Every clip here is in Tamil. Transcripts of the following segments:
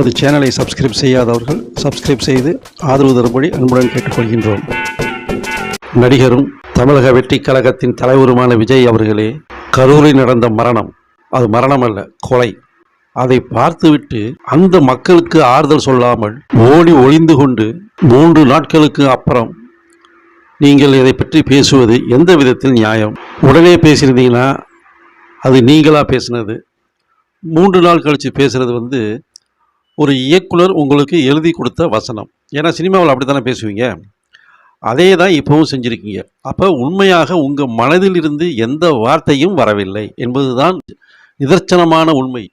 நமது சேனலை சப்ஸ்கிரைப் செய்யாதவர்கள் சப்ஸ்கிரைப் செய்து ஆதரவு தரும்படி அன்புடன் கேட்டுக்கொள்கின்றோம். நடிகரும் தமிழக வெற்றிக் கழகத்தின் தலைவருமான விஜய் அவர்களே கரூரில் நடந்த மரணம் அது மரணம் அல்ல கொலை. அதை பார்த்துவிட்டு அந்த மக்களுக்கு ஆறுதல் சொல்லாமல் ஓடி ஒளிந்து கொண்டு மூன்று நாட்களுக்கு அப்புறம் நீங்கள் இதை பற்றி பேசுவது எந்த விதத்தில் நியாயம்? உடனே பேசியிருந்தீங்கன்னா அது நீங்களாக பேசுனது? மூன்று நாள் கழித்து பேசுகிறது வந்து ஒரு இயக்குனர் உங்களுக்கு எழுதி கொடுத்த வசனம். ஏன்னா சினிமாவில் அப்படி தானே பேசுவீங்க? அதே தான் இப்போவும் செஞ்சுருக்கீங்க. அப்போ உண்மையாக உங்கள் மனதில் இருந்து எந்த வார்த்தையும் வரவில்லை என்பது தான் நிதர்சனமான உண்மை.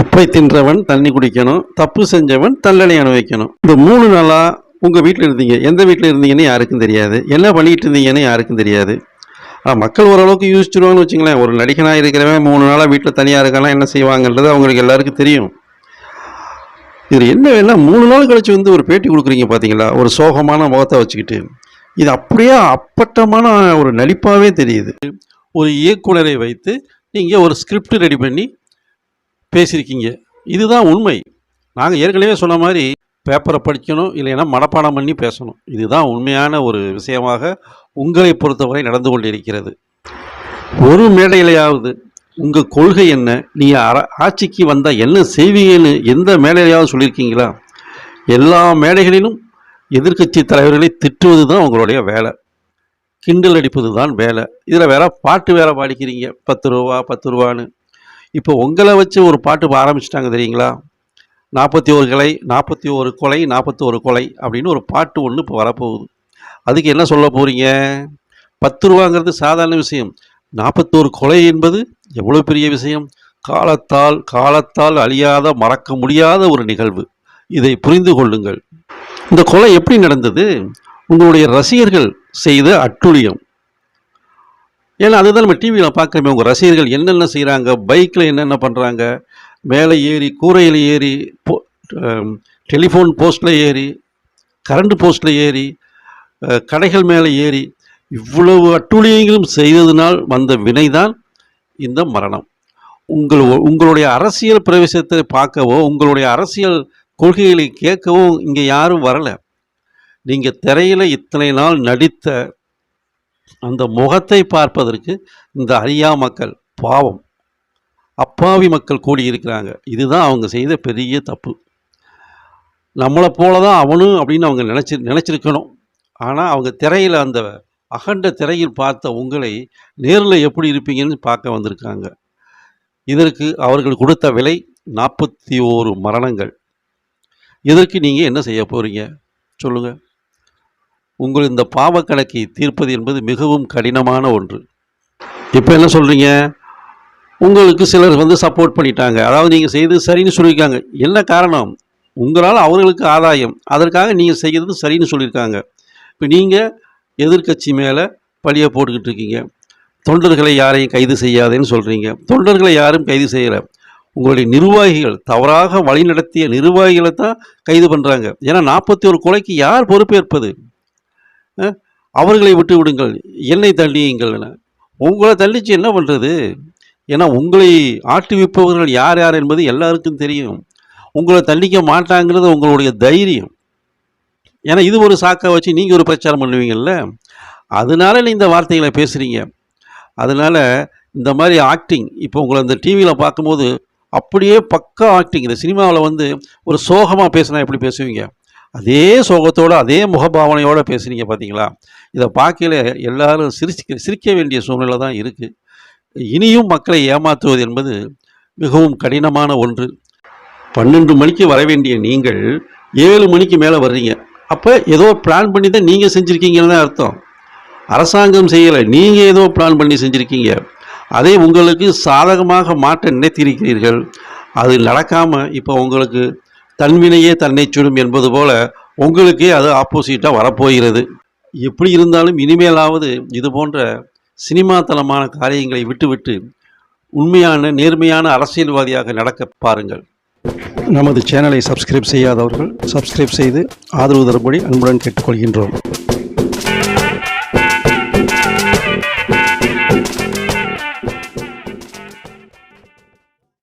உப்பை தின்றவன் தண்ணி குடிக்கணும் தப்பு செஞ்சவன் தண்டனை அனுபவிக்கணும். இந்த மூணு நாளாக உங்கள் வீட்டில் இருந்தீங்க. எந்த வீட்டில் இருந்தீங்கன்னு யாருக்கும் தெரியாது. என்ன பண்ணிகிட்டு இருந்தீங்கன்னு யாருக்கும் தெரியாது. ஆனால் மக்கள் ஓரளவுக்கு யூசிச்சிருவாங்கன்னு வச்சுங்களேன். ஒரு நடிகனாக இருக்கிறவன் மூணு நாளாக வீட்டில் தனியாக இருக்கானா என்ன செய்வாங்கன்றது அவங்களுக்கு எல்லாருக்கும் தெரியும். இதில் என்ன வேணா மூணு நாள் கழிச்சு வந்து ஒரு பேட்டி கொடுக்குறீங்க பார்த்தீங்களா ஒரு சோகமான முகத்தை வச்சுக்கிட்டு. இது அப்படியே அப்பட்டமான ஒரு நடிப்பாகவே தெரியுது. ஒரு இயக்குனரை வைத்து நீங்கள் ஒரு ஸ்கிரிப்ட் ரெடி பண்ணி பேசியிருக்கீங்க. இதுதான் உண்மை. நாங்கள் ஏற்கனவே சொன்ன மாதிரி பேப்பரை படிக்கணும் இல்லைன்னா மனப்பாடம் பண்ணி பேசணும். இதுதான் உண்மையான ஒரு விஷயமாக உங்களை பொறுத்தவரை நடந்து கொண்டிருக்கிறது. ஒரு மேடையிலையாவது உங்கள் கொள்கை என்ன? நீங்கள் அர ஆட்சிக்கு வந்தால் என்ன செய்வீங்கன்னு எந்த மேடையிலையாவது சொல்லியிருக்கீங்களா? எல்லா மேடைகளிலும் எதிர்க்கட்சி தலைவர்களை திட்டுவது தான் உங்களுடைய வேலை. கிண்டல் அடிப்பது தான் வேலை. இதில் வேற பாட்டு வேற பாடிக்கிறீங்க. பத்து ரூபா பத்து ரூபான்னு. இப்போ உங்களை வச்சு ஒரு பாட்டு ஆரம்பிச்சிட்டாங்க தெரியுங்களா? நாற்பத்தி ஒரு கொலை நாற்பத்தி ஒரு கொலை நாற்பத்தி ஒரு கொலை அப்படின்னு ஒரு பாட்டு ஒன்று இப்போ வரப்போகுது. அதுக்கு என்ன சொல்ல போகிறீங்க பத்து ரூபாங்கிறது சாதாரண விஷயம். நாற்பத்தோரு கொலை என்பது எவ்வளோ பெரிய விஷயம்? காலத்தால் காலத்தால் அழியாத மறக்க முடியாத ஒரு நிகழ்வு. இதை புரிந்து கொள்ளுங்கள். இந்த கொலை எப்படி நடந்தது? உங்களுடைய ரசிகர்கள் செய்த அட்டுழியம். ஏன்னா அதுதான் நம்ம டிவியில் பார்க்குறோமே உங்கள் ரசிகர்கள் என்னென்ன செய்கிறாங்க பைக்கில் என்னென்ன பண்ணுறாங்க மேலே ஏறி கூரையில் ஏறி போ டெலிஃபோன் போஸ்ட்டில் ஏறி கரண்ட் போஸ்ட்டில் ஏறி கடைகள் மேலே ஏறி இவ்வளவு அட்டுழியங்களும் செய்ததினால் வந்த வினைதான் இந்த மரணம். உங்கள் உங்களுடைய அரசியல் பிரவேசத்தை பார்க்கவோ உங்களுடைய அரசியல் கொள்கைகளை கேட்கவோ இங்கே யாரும் வரலை. நீங்கள் திரையில் இத்தனை நாள் நடித்த அந்த முகத்தை பார்ப்பதற்கு இந்த அறியா மக்கள் பாவம். அப்பாவி மக்கள் கூடியிருக்கிறாங்க. இதுதான் அவங்க செய்த பெரிய தப்பு. நம்மளை போல தான் அவனும் அப்படின்னு அவங்க நினச்சி நினச்சிருக்கணும். ஆனால் அவங்க திரையில் அந்த அகண்ட திரையில் பார்த்த உங்களை நேரில் எப்படி இருப்பீங்கன்னு பார்க்க வந்திருக்காங்க. இதற்கு அவர்கள் கொடுத்த விலை நாற்பத்தி ஓரு மரணங்கள். இதற்கு நீங்கள் என்ன செய்ய போகிறீங்க சொல்லுங்கள் உங்கள் இந்த பாவக்கணக்கை தீர்ப்பது என்பது மிகவும் கடினமான ஒன்று. இப்போ என்ன சொல்கிறீங்க உங்களுக்கு சிலர் வந்து சப்போர்ட் பண்ணிட்டாங்க. அதாவது நீங்கள் செய்து சரின்னு சொல்லியிருக்காங்க. என்ன காரணம்? உங்களால் அவர்களுக்கு ஆதாயம். அதற்காக நீங்கள் செய்கிறது சரின்னு சொல்லியிருக்காங்க. இப்போ நீங்கள் எதிர்க்கட்சி மேலே பழியை போட்டுக்கிட்டு இருக்கீங்க. தொண்டர்களை யாரையும் கைது செய்யாதேன்னு சொல்கிறீங்க தொண்டர்களை யாரும் கைது செய்யலை. உங்களுடைய நிர்வாகிகள் தவறாக வழிநடத்திய நிர்வாகிகளை தான் கைது பண்ணுறாங்க ஏன்னா நாற்பத்தி ஒரு கொலைக்கு யார் பொறுப்பேற்பது? அவர்களை விட்டு விடுங்கள். என்னை தள்ளியுங்கள் உங்களை தள்ளிச்சு என்ன பண்ணுறது ஏன்னா உங்களை ஆட்டுவிப்பவர்கள் யார் யார் என்பது எல்லாருக்கும் தெரியும். உங்களை தள்ளிக்க மாட்டாங்கிறது உங்களுடைய தைரியம். ஏன்னா இது ஒரு சாக்கை வச்சு நீங்கள் ஒரு பிரச்சாரம் பண்ணுவீங்கள்ல அதனால நீ இந்த வார்த்தைகளை பேசுகிறீங்க அதனால் இந்த மாதிரி ஆக்டிங் இப்போ உங்களை அந்த டிவியில் பார்க்கும்போது அப்படியே பக்கா ஆக்டிங் இந்த சினிமாவில் வந்து ஒரு சோகமாக பேசினா எப்படி பேசுவீங்க? அதே சோகத்தோடு அதே முகபாவனையோடு பேசுனீங்க பார்த்தீங்களா இதை பார்க்கல எல்லாரும் சிரிச்சு சிரிக்க வேண்டிய சூழ்நிலை தான் இருக்குது இனியும் மக்களை ஏமாற்றுவது என்பது மிகவும் கடினமான ஒன்று. பன்னெண்டு மணிக்கு வர வேண்டிய நீங்கள் ஏழு மணிக்கு மேலே வர்றீங்க. அப்போ ஏதோ பிளான் பண்ணி தான் நீங்கள் செஞ்சுருக்கீங்கன்னு தான் அர்த்தம். அரசாங்கம் செய்யலை நீங்கள் ஏதோ பிளான் பண்ணி செஞ்சுருக்கீங்க. அதை உங்களுக்கு சாதகமாக மாற்ற நினைத்திருக்கிறீர்கள். அது நடக்காமல் இப்போ உங்களுக்கு தன்வினையே தன்னை சுடும் என்பது போல உங்களுக்கே அது ஆப்போசிட்டாக வரப்போகிறது. எப்படி இருந்தாலும் இனிமேலாவது இது போன்ற சினிமாத்தனமான காரியங்களை விட்டுவிட்டு உண்மையான நேர்மையான அரசியல்வாதியாக நடக்க பாருங்கள். நமது சேனலை சப்ஸ்கிரைப் செய்யாதவர்கள் சப்ஸ்கிரைப் செய்து ஆதரவு தரும்படி அன்புடன் கேட்டுக்கொள்கின்றோம்.